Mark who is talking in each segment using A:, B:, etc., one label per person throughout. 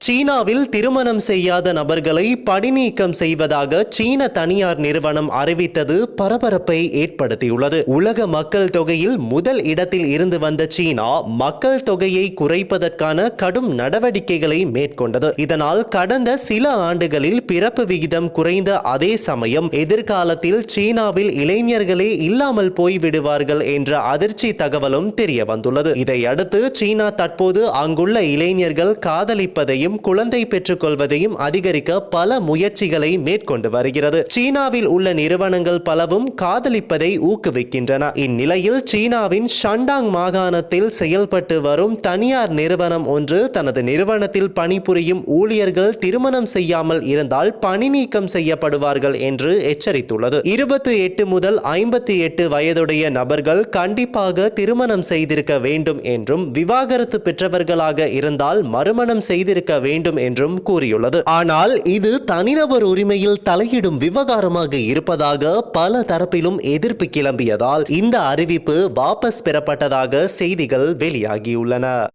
A: சீனாவில் திருமணம் செய்யாத நபர்களை பணிநீக்கம் செய்வதாக சீன தனியார் நிறுவனம் அறிவித்தது பரபரப்பை ஏற்படுத்தியுள்ளது. உலக மக்கள் தொகையில் முதல் இடத்தில் இருந்து வந்த சீனா மக்கள் தொகையை குறைப்பதற்கான கடும் நடவடிக்கைகளை மேற்கொண்டது. இதனால் கடந்த சில ஆண்டுகளில் பிறப்பு விகிதம் குறைந்த அதே சமயம் எதிர்காலத்தில் சீனாவில் இளைஞர்களே இல்லாமல் போய்விடுவார்கள் என்ற அதிர்ச்சி தகவலும் தெரிய வந்துள்ளது இதையடுத்து சீனா தற்போது அங்குள்ள இளைஞர்கள் காதலிப்பதையும் குழந்தை பெற்றுக்கொள்வதையும் அதிகரிக்க பல முயற்சிகளை மேற்கொண்டு வருகிறது. சீனாவில் உள்ள நிறுவனங்கள் பலவும் காதலிப்பதை ஊக்குவிக்கின்றன. இந்நிலையில் சீனாவின் ஷண்டாங் மாகாணத்தில் செயல்பட்டு வரும் தனியார் நிறுவனம் ஒன்று தனது நிறுவனத்தில் பணிபுரியும் ஊழியர்கள் திருமணம் செய்யாமல் இருந்தால் பணி நீக்கம் செய்யப்படுவார்கள் என்று எச்சரித்துள்ளது. இருபத்தி எட்டு முதல் ஐம்பத்தி எட்டு வயதுடைய நபர்கள் கண்டிப்பாக திருமணம் செய்திருக்க வேண்டும் என்றும் விவாகரத்து பெற்றவர்களாக இருந்தால் மறுமணம் செய்திருக்க வேண்டும் என்றும் கூறியுள்ளது. ஆனால் இது தனிநபர் உரிமையில் தலையிடும் விவகாரமாக இருப்பதாக பல தரப்பிலும் எதிர்ப்பு கிளம்பியதால் இந்த அறிவிப்பு வாபஸ் பெறப்பட்டதாக செய்திகள் வெளியாகியுள்ளன.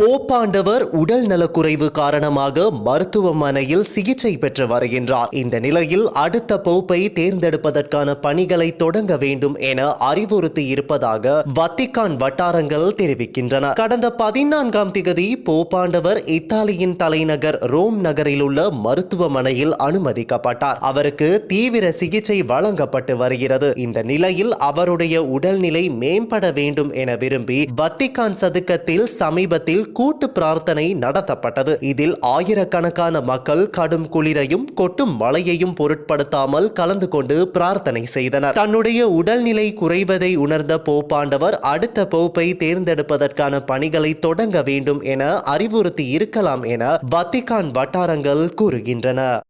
A: போப்பாண்டவர் உடல் நலக்குறைவு காரணமாக மருத்துவமனையில் சிகிச்சை பெற்று வருகின்றார். இந்த நிலையில் அடுத்த போப்பை தேர்ந்தெடுப்பதற்கான பணிகளை தொடங்க வேண்டும் என அறிவுறுத்தி இருப்பதாக வத்திக்கான் வட்டாரங்கள் தெரிவிக்கின்றன. கடந்த பதினான்காம் திகதி போப்பாண்டவர் இத்தாலியின் தலைநகர் ரோம் நகரில் உள்ள மருத்துவமனையில் அனுமதிக்கப்பட்டார். அவருக்கு தீவிர சிகிச்சை வழங்கப்பட்டு வருகிறது. இந்த நிலையில் அவருடைய உடல்நிலை மேம்பட வேண்டும் என விரும்பி வத்திக்கான் சதுக்கத்தில் சமீபத்தில் கூட்டு பிரார்த்தனை நடத்தப்பட்டது. இதில் ஆயிரக்கணக்கான மக்கள் கடும் குளிரையும் கொட்டும் மழையையும் பொருட்படுத்தாமல் கலந்து கொண்டு பிரார்த்தனை செய்தனர். தன்னுடைய உடல்நிலை குறைவதை உணர்ந்த போப்பாண்டவர் அடுத்த போப்பை தேர்ந்தெடுப்பதற்கான பணிகளை தொடங்க வேண்டும் என அறிவுறுத்தி இருக்கலாம் என வத்திகான் வட்டாரங்கள் கூறுகின்றன.